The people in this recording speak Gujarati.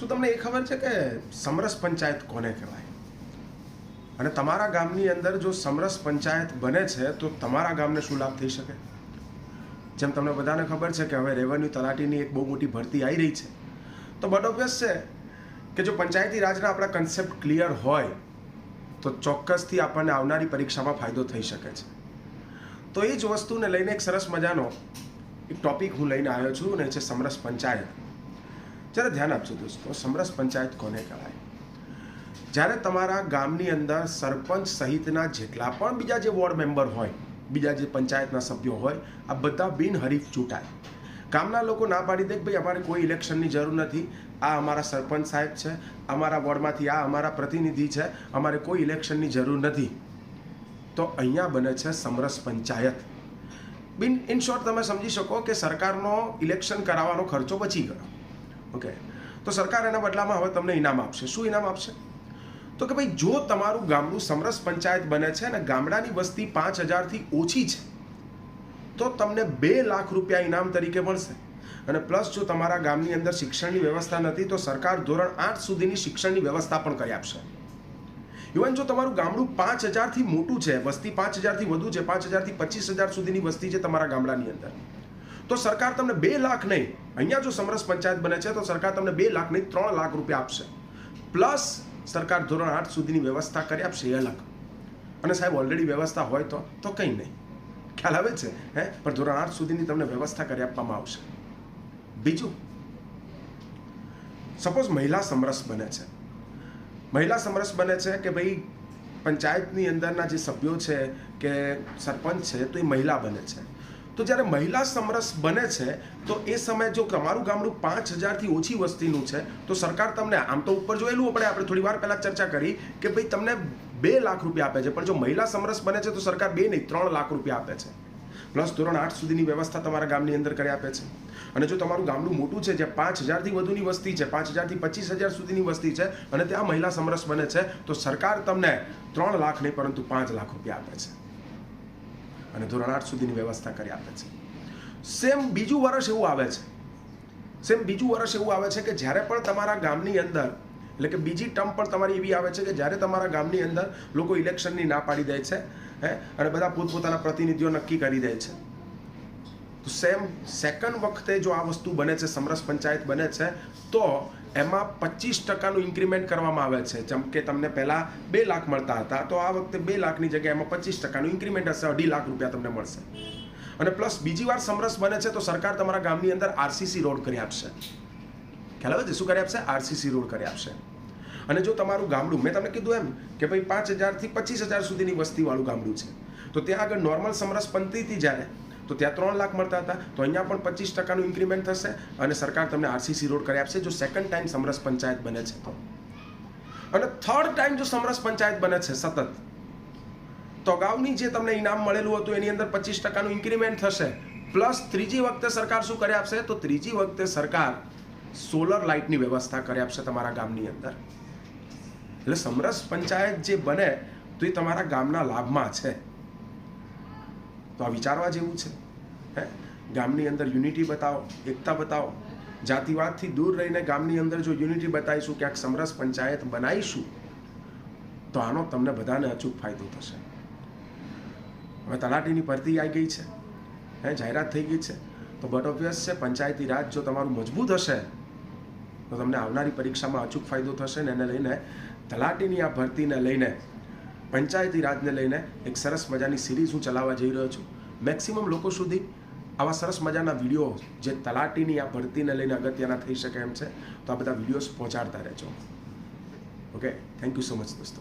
શું તમને એ ખબર છે કે સમરસ પંચાયત કોને કહેવાય? અને તમારા ગામની અંદર જો સમરસ પંચાયત બને છે, તો તમારા ગામને શું લાભ થઈ શકે? જેમ તમને બધાને ખબર છે કે હવે રેવન્યુ તલાટીની એક બહુ મોટી ભરતી આવી રહી છે. તો બટ ઓબ્વિયસ છે કે જો પંચાયતી રાજના આપણા કન્સેપ્ટ ક્લિયર હોય, તો ચોક્કસથી આપણને આવનારી પરીક્ષામાં ફાયદો થઈ શકે છે. તો એ જ વસ્તુને લઈને એક સરસ મજાનો એક ટોપિક હું લઈને આવ્યો છું, અને છે સમરસ પંચાયત. જ્યારે ધ્યાન આપજો દોસ્તો, સમરસ પંચાયત કોને કહેવાય? જ્યારે તમારા ગામની અંદર સરપંચ સહિતના જેટલા પણ બીજા જે વોર્ડ મેમ્બર હોય, બીજા જે પંચાયતના સભ્યો હોય, આ બધા બિનહરીફ ચૂંટાય. ગામના લોકો ના પાડી દે કે ભાઈ અમારે કોઈ ઇલેક્શનની જરૂર નથી, આ અમારા સરપંચ સાહેબ છે, અમારા વોર્ડમાંથી આ અમારા પ્રતિનિધિ છે, અમારે કોઈ ઇલેક્શનની જરૂર નથી. તો અહીંયા બને છે સમરસ પંચાયત. બિન, ઇન શોર્ટ તમે સમજી શકો કે સરકારનો ઇલેક્શન કરાવવાનો ખર્ચો બચી ગયો. ઓકે તો સરકાર એના બદલામાં હવે તમને ઇનામ આપશે. શું ઇનામ આપશે? તો કે ભાઈ, જો તમારું ગામડું સમરસ પંચાયત બને છે અને ગામડાની વસ્તી પાંચ હજારથી ઓછી છે, તો તમને બે લાખ રૂપિયા ઇનામ તરીકે મળશે. અને પ્લસ જો તમારા ગામની અંદર શિક્ષણની વ્યવસ્થા નથી, તો સરકાર ધોરણ આઠ સુધીની શિક્ષણની વ્યવસ્થા પણ કરી આપશે. ઇવન જો તમારું ગામડું પાંચ હજારથી મોટું છે, વસ્તી પાંચ હજારથી વધુ છે, પાંચ હજારથી પચીસ હજાર સુધીની વસ્તી છે તમારા ગામડાની અંદર તો સરકાર તમને બે લાખ નહીં. અહીંયા જો સમરસ પંચાયત બને છે, તો સરકાર તમને બે લાખ નહીં, ત્રણ લાખ રૂપિયા આપશે. પ્લસ સરકાર ધોરણ આઠ સુધીની વ્યવસ્થા કરી આપશે, એ અલગ. અને સાહેબ ઓલરેડી વ્યવસ્થા હોય તો તો કંઈ નહીં. ખ્યાલ આવે છે? હે? પણ ધોરણ આઠ સુધીની તમને વ્યવસ્થા કરી આપવામાં આવશે. બીજું સપોઝ મહિલા સમરસ બને છે. મહિલા સમરસ બને છે કે ભાઈ પંચાયતની અંદરના જે સભ્યો છે કે સરપંચ છે, તો એ મહિલા બને છે. તો જ્યારે મહિલા સમરસ બને છે, તો એ સમયે જો તમારું ગામડું પાંચ હજારથી ઓછી વસ્તીનું છે, તો સરકાર તમને આમ તો ઉપર જોયેલું આપણે આપણે થોડી વાર પહેલાં ચર્ચા કરી કે ભાઈ તમને બે લાખ રૂપિયા આપે છે, પણ જો મહિલા સમરસ બને છે, તો સરકાર બે નહીં, ત્રણ લાખ રૂપિયા આપે છે. પ્લસ ધોરણ આઠ સુધીની વ્યવસ્થા તમારા ગામની અંદર કરી આપે છે. અને જો તમારું ગામડું મોટું છે, જે પાંચ હજારથી વધુની વસ્તી છે, પાંચ હજારથી પચીસ હજાર સુધીની વસ્તી છે, અને ત્યાં મહિલા સમરસ બને છે, તો સરકાર તમને ત્રણ લાખ નહીં, પરંતુ પાંચ લાખ રૂપિયા આપે છે. અને ધોરણ આઠ સુધીની વ્યવસ્થા કરી આપે છે. સેમ બીજું વર્ષ એવું આવે છે. સેમ બીજું વર્ષ એવું આવે છે કે જ્યારે પણ તમારા ગામની અંદર, એટલે કે બીજી ટર્મ પણ તમારી એવી આવે છે કે જ્યારે તમારા ગામની અંદર લોકો ઇલેક્શનની ના પાડી દે છે, હે, અને બધા પોતપોતાના પ્રતિનિધિઓ નક્કી કરી દે છે. તો સેમ સેકન્ડ વખતે જો આ વસ્તુ બને છે, સમરસ પંચાયત બને છે, તો એમાં પચીસ ટકાનું ઇન્ક્રીમેન્ટ કરવામાં આવે છે. જેમ કે તમને પહેલાં બે લાખ મળતા હતા, તો આ વખતે બે લાખની જગ્યાએ એમાં પચીસ ટકાનું ઇન્ક્રીમેન્ટ હશે, અઢી લાખ રૂપિયા તમને મળશે. અને પ્લસ બીજી વાર સમરસ બને છે, તો સરકાર તમારા ગામની અંદર આરસીસી રોડ કરી આપશે. ખ્યાલ આવે છે? શું કરી આપશે? આરસીસી રોડ કરી આપશે. અને જો તમારું ગામડું, મેં તમને કીધું એમ કે ભાઈ પાંચ હજારથી પચીસ હજાર સુધીની વસ્તીવાળું ગામડું છે. તો ત્યાં આગળ નોર્મલ સમરસ પંથીથી જ્યારે તો ત્યાં ત્રણ લાખ મળતા હતા. તો અહીંયા પણ પચીસ ટકાનું ઇન્ક્રીમેન્ટ થશે અને સરકાર તમને આરસીસી રોડ કરી આપશે, જો સેકન્ડ ટાઈમ સમરસ પંચાયત બને છે તો. અને થર્ડ ટાઈમ જો સમરસ પંચાયત બને છે સતત, તો અગાઉની જે તમને ઇનામ મળેલું હતું, એની અંદર પચીસ ટકાનું ઇન્ક્રીમેન્ટ થશે. પ્લસ ત્રીજી વખતે સરકાર શું કરી આપશે? તો ત્રીજી વખતે સરકાર સોલર લાઇટની વ્યવસ્થા કરી આપશે તમારા ગામની અંદર. એટલે સમરસ પંચાયત જે બને, તો એ તમારા ગામના લાભમાં છે. તો આ વિચારવા જેવું છે. હે? ગામની અંદર યુનિટી બતાવો, એકતા બતાવો. જાતિવાદથી દૂર રહીને ગામની અંદર જો યુનિટી બતાવીશું, ક્યાંક સમરસ પંચાયત બનાવીશું, તો આનો તમને બધાને અચૂક ફાયદો થશે. હવે તલાટીની ભરતી આવી ગઈ છે. હે, જાહેરાત થઈ ગઈ છે. તો બટ ઓબ્વિયસ છે, પંચાયતી રાજ જો તમારું મજબૂત હશે, તો તમને આવનારી પરીક્ષામાં અચૂક ફાયદો થશે ને એને લઈને તલાટીની આ ભરતીને લઈને પંચાયતી રાજને લઈને એક સરસ મજાની સિરીઝ હું ચલાવવા જઈ રહ્યો છું. મેક્સિમમ લોકો સુધી આવા સરસ મજાના વીડિયો જે તલાટીની આ ભરતીને લઈને અગત્યના થઈ શકે એમ છે, તો આ બધા વિડીયોઝ પહોંચાડતા રહેજો. Okay thank you so much દોસ્તો.